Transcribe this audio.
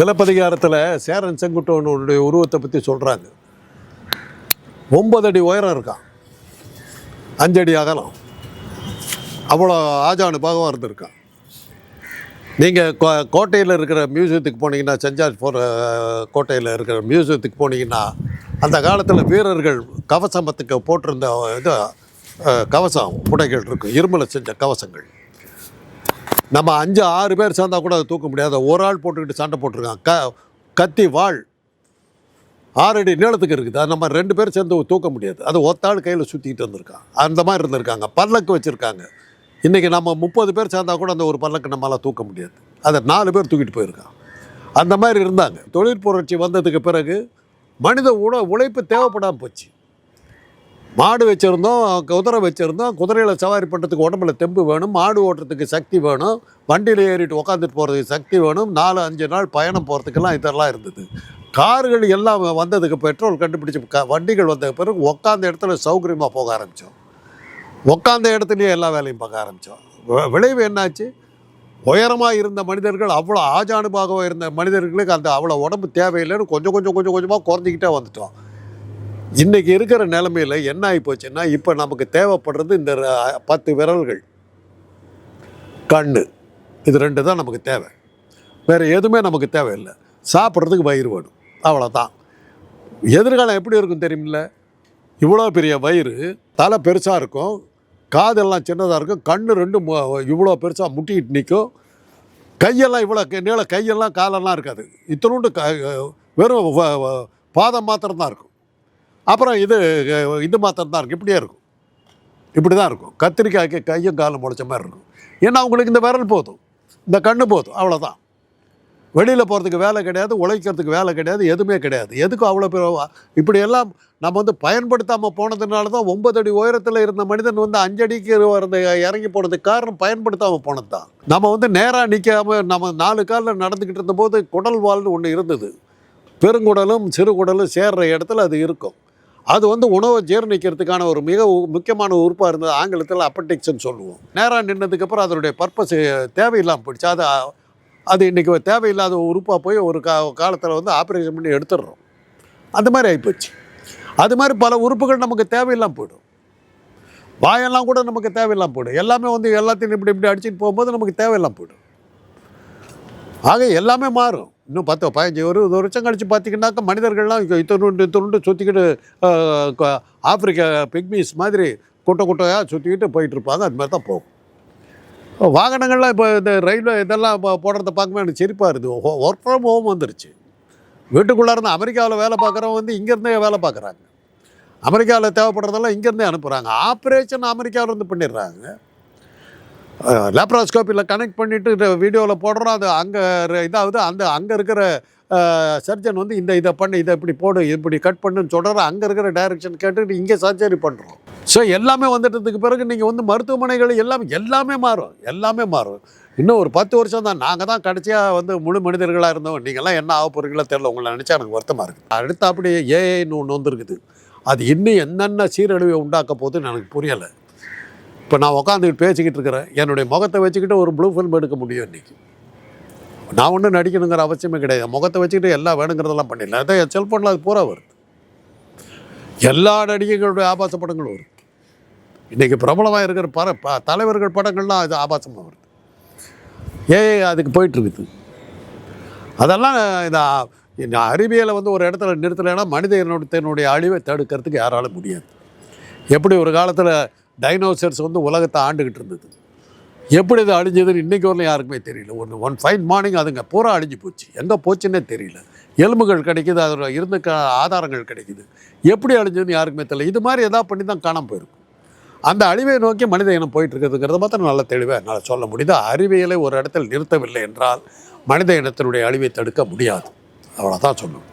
சிலப்பதிகாரத்தில் சேரன் செங்குட்டவனுடைய உருவத்தை பற்றி சொல்கிறாங்க ஒன்பது அடி உயரம் இருக்கான் அஞ்சடி அகலம். அவ்வளோ ஆஜானு பாகமாக இருந்திருக்கான் நீங்கள் கோ கோட்டையில் இருக்கிற மியூசியத்துக்கு போனீங்கன்னா செஞ்சார் போகிற கோட்டையில் இருக்கிற மியூசியத்துக்கு போனீங்கன்னா அந்த காலத்தில் வீரர்கள் கவசமத்துக்கு போட்டிருந்த இது கவசம் உடைகள் இருக்கும். இருமலை செஞ்ச கவசங்கள். நம்ம அஞ்சு ஆறு பேர் சேர்ந்தா கூட அதை தூக்க முடியாது. ஒரு ஆள் போட்டுக்கிட்டு சண்டை போட்டிருக்கான் க கத்தி வாழ் ஆறடி நீளத்துக்கு இருக்குது. அது நம்ம ரெண்டு பேர் சேர்ந்து தூக்க முடியாது. அது ஒத்தாள் கையில் சுற்றிக்கிட்டு வந்திருக்கான் அந்த மாதிரி இருந்திருக்காங்க. பல்லக்கு வச்சுருக்காங்க. இன்றைக்கி நம்ம முப்பது பேர் சேர்ந்தா கூட அந்த ஒரு பல்லக்கு நம்மளால் தூக்க முடியாது. அதை நாலு பேர் தூக்கிட்டு போயிருக்கான் அந்த மாதிரி இருந்தாங்க. தொழிற்புரட்சி வந்ததுக்கு பிறகு மனித உட உழைப்பு தேவைப்படாமல் போச்சு. மாடு வச்சுருந்தோம் குதிரை வச்சுருந்தோம். குதிரையில் சவாரி பண்ணுறதுக்கு உடம்புல தெம்பு வேணும் மாடு ஓட்டுறதுக்கு சக்தி வேணும் வண்டியில் ஏறிட்டு உக்காந்துட்டு போகிறதுக்கு சக்தி வேணும் நாலு அஞ்சு நாள் பயணம் போகிறதுக்கெல்லாம் இதெல்லாம் இருந்தது. கார்கள் எல்லாம் வந்ததுக்கு பெட்ரோல் கண்டுபிடிச்சி க வண்டிகள் வந்த பிறகு உக்காந்த இடத்துல சௌகரியமாக போக ஆரம்பித்தோம் உக்காந்த இடத்துலையே எல்லா வேலையும் பார்க்க ஆரம்பித்தோம் விளைவு என்னாச்சு? உயரமாக இருந்த மனிதர்கள் அவ்வளோ ஆஜானுபாகமாக இருந்த மனிதர்களுக்கு அந்த அவ்வளோ உடம்பு தேவையில்லைன்னு கொஞ்சம் கொஞ்சம் கொஞ்சம் கொஞ்சமாக குறைஞ்சிக்கிட்டே வந்துட்டோம். இன்றைக்கி இருக்கிற நிலமையில் என்ன ஆகி போச்சுன்னா இப்போ நமக்கு தேவைப்படுறது இந்த பத்து விரல்கள். கண் இது ரெண்டு தான் நமக்கு தேவை. வேறு எதுவுமே நமக்கு தேவையில்லை. சாப்பிட்றதுக்கு வயிறு வேணும். அவ்வளோதான் எதிர்காலம் எப்படி இருக்கும் தெரியுமில்ல? இவ்வளோ பெரிய வயிறு தலை பெருசாக இருக்கும் காதெல்லாம் சின்னதாக இருக்கும் கண் ரெண்டும் இவ்வளோ பெருசாக முட்டிக்கிட்டு நிற்கும் கையெல்லாம் இவ்வளோ க- நீள கையெல்லாம் காலெல்லாம் இருக்காது. இத்தனோண்டு க வெறும் வ- பாதம் மாத்திரம் தான் இருக்கும். அப்புறம் இது இது மாத்திரம் தான் இருக்கும். இப்படியே இருக்கும். இப்படி தான் இருக்கும். கத்திரிக்காய்க்கு கையும் காலும் முளைச்ச மாதிரி இருக்கும். ஏன்னா அவங்களுக்கு இந்த விரல் போதும். இந்த கண்ணு போதும். அவ்வளோதான் வெளியில் போகிறதுக்கு வேலை கிடையாது உழைக்கிறதுக்கு வேலை கிடையாது எதுவுமே கிடையாது. எதுக்கும் அவ்வளோ பேர் இப்படியெல்லாம் நம்ம வந்து பயன்படுத்தாமல் போனதுனால தான் ஒன்பது அடி உயரத்தில் இருந்த மனிதன் வந்து அஞ்சடிக்கு இருந்த இறங்கி போனதுக்கு காரணம் பயன்படுத்தாமல் போனது தான். நம்ம வந்து நேராக நிற்காமல் நம்ம நாலு காலில் நடந்துக்கிட்டு இருந்தபோது குடல் வால்னு ஒன்று இருந்தது. பெருங்குடலும் சிறுகுடலும் சேர்ற இடத்துல அது இருக்கும். அது வந்து உணவை ஜீரணிக்கிறதுக்கான ஒரு மிக முக்கியமான உறுப்பாக இருந்தது ஆங்கிலத்தில் அப்பட்டிக்ஸ்ன்னு சொல்லுவோம். நேராக நின்னதுக்கப்புறம் அதனுடைய பர்பஸ் தேவையில்லாமல் போயிடுச்சு. அது அது இன்றைக்கி தேவையில்லாத உறுப்பாக போய் ஒரு கா காலத்தில் வந்து ஆப்ரேஷன் பண்ணி எடுத்துடுறோம். அந்த மாதிரி ஆகிப்போச்சு அது மாதிரி பல உறுப்புகள் நமக்கு தேவையில்லாமல் போயிடும். வாயெல்லாம் கூட நமக்கு தேவையில்லாமல் போயிடும். எல்லாமே வந்து எல்லாத்தையும் இப்படி இப்படி அடிச்சுட்டு போகும்போது நமக்கு தேவையில்லாமல் போயிடும். ஆக எல்லாமே மாறும். இன்னும் பத்து பதினஞ்சு ஒரு ஒரு வருஷம் கழிச்சு பார்த்தீங்கன்னாக்கா மனிதர்கள்லாம் இங்க இத்தனுண்டு இத்தனுண்டு சுற்றிக்கிட்டு ஆப்பிரிக்கா பிக்மீஸ் மாதிரி குட்டை குட்டையாக சுற்றிக்கிட்டு போயிட்டுருப்பாங்க. அது மாதிரி தான் போகும் வாகனங்கள்லாம் இப்போ இந்த ரயில்வே இதெல்லாம் இப்போ போடுறத பார்க்கும்போது எனக்கு சிரிப்பாக இருக்குது. ஒர்க் ஃப்ரம் ஹோம் வந்துருச்சு. வீட்டுக்குள்ளே இருந்து அமெரிக்காவில் வேலை பார்க்குறவங்க வந்து இங்கேருந்தே வேலை பார்க்குறாங்க. அமெரிக்காவில் தேவைப்படுறதெல்லாம் இங்கேருந்தே அனுப்புகிறாங்க ஆப்ரேஷன் அமெரிக்காவிலேருந்து பண்ணிடுறாங்க. லேப்ராஸ்கோப்பியில் கனெக்ட் பண்ணிவிட்டு வீடியோவில் போடுறோம். அது அங்கே இதாவது அந்த அங்கே இருக்கிற சர்ஜன் வந்து இந்த இதை பண்ணு இதை இப்படி போடு இப்படி கட் பண்ணுன்னு சொல்கிற அங்கே இருக்கிற டைரக்ஷன் கேட்டுட்டு இங்கே சர்ஜரி பண்ணுறோம் ஸோ எல்லாமே வந்துட்டதுக்கு பிறகு நீங்கள் வந்து மருத்துவமனைகள் எல்லாமே எல்லாமே மாறும். எல்லாமே மாறும். இன்னும் ஒரு பத்து வருஷம் தான். நாங்கள் தான் கடைசியாக வந்து முழு மனிதர்களாக இருந்தோம். நீங்கள்லாம் என்ன ஆக போகிறீங்களோ தெரில உங்களை நினச்சா எனக்கு வருத்தமாக இருக்குது அடுத்து அப்படியே ஏஐன்னு ஒன்று வந்துருக்குது. அது இன்னும் என்னென்ன சீரழிவை உண்டாக்க போகுதுன்னு எனக்கு புரியலை. இப்போ நான் உட்காந்துக்கிட்டு பேசிக்கிட்டு இருக்கிறேன். என்னுடைய முகத்தை வச்சுக்கிட்டு ஒரு ப்ளூ ஃபில்ம் எடுக்க முடியும் இன்றைக்கி நான் ஒன்றும் நடிக்கணுங்கிற அவசியமே கிடையாது. முகத்தை வச்சுக்கிட்டு எல்லாம் வேணுங்கிறதெல்லாம் பண்ணிடலாம். அதான் என் செல்ஃபோனில் அது பூரா வருது. எல்லா நடிகைகளுடைய ஆபாச படங்களும் வருது. இன்றைக்கி பிரபலமாக இருக்கிற பர ப தலைவர்கள் படங்கள்லாம் அது ஆபாசமாக வருது. ஏ அதுக்கு போயிட்டுருக்குது அதெல்லாம் இந்த இந்த அறிவியலை வந்து ஒரு இடத்துல நிறுத்தலைன்னா மனித இனத்தினுடைய அழிவை தடுக்கிறதுக்கு யாராலும் முடியாது. எப்படி ஒரு காலத்தில் டைனோசர்ஸ் வந்து உலகத்தை ஆண்டுக்கிட்டு இருந்தது. எப்படி இது அழிஞ்சதுன்னு இன்றைக்கி வரலாம் யாருக்குமே தெரியல. ஒன்று ஒன் ஃபைன் மார்னிங் அதுங்க பூரா அழிஞ்சு போச்சு. எங்கே போச்சுன்னே தெரியல. எலும்புகள் கிடைக்குது அதோட இருந்த க ஆதாரங்கள் கிடைக்குது. எப்படி அழிஞ்சதுன்னு யாருக்குமே தெரியல. இது மாதிரி எதாவது பண்ணி தான் காணாமல் போயிருக்கும். அந்த அழிவை நோக்கி மனித இனம் போயிட்டு இருக்கிறதுங்கிறத மாத்திரம் நல்ல தெளிவாக என்னால் சொல்ல முடியுது. அறிவியலை ஒரு இடத்தில் நிறுத்தவில்லை என்றால் மனித இனத்தினுடைய அழிவை தடுக்க முடியாது. அவ்வளோதான் சொல்லணும்.